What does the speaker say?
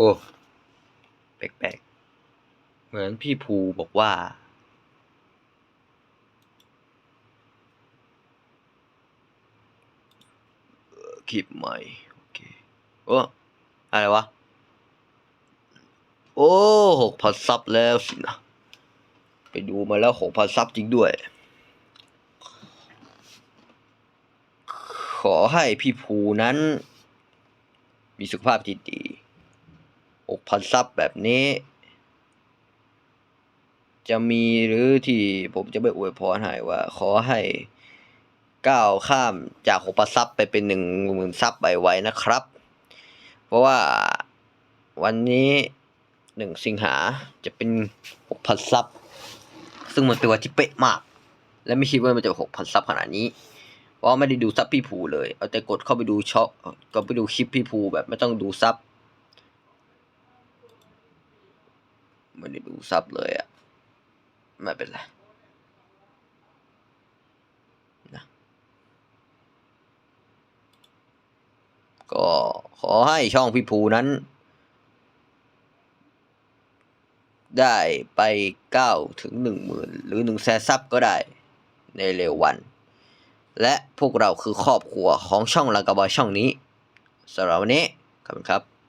อ้แปลกๆ เหมือนพี่ภูบอกว่า คลิปใหม่ โอเค โอ้ อะไรวะ โอ้หกพันซับแล้วสินะ ไปดูมาแล้วหกพันซับจริงด้วย ขอให้พี่ภูนั้น มีสุขภาพที่ดี หกพันซับแบบนี้ จะมีหรือที่ผมจะไม่อวยพรให้ว่า ขอให้ก้าวข้ามจากหกพันซับไปเป็นหนึ่งหมื่นซับไปไวๆนะครับ เพราะว่าวันนี้หนึ่งสิงหาจะเป็นหกพันซับซึ่งมันเป็นวันที่เป๊ะมาก และไม่คิดว่ามันจะหกพันซับขนาดนี้เพราะไม่ได้ดูซับพี่ภูเลย เอาแต่กดเข้าไปดูช็อปก็ไปดูคลิปพี่ภูแบบไม่ต้องดูซับ ไม่ได้ดูซับเลยอะไม่เป็นไรนะก็ขอให้ช่องพี่ภูนั้น ได้ไปเก้าถึงหนึ่งหมื่นหรือหนึ่งแสนซับก็ได้ในเร็ววัน และพวกเราคือครอบครัวของช่องลากาบอยช่องนี้สำหรับวันนี้ขอบคุณครับ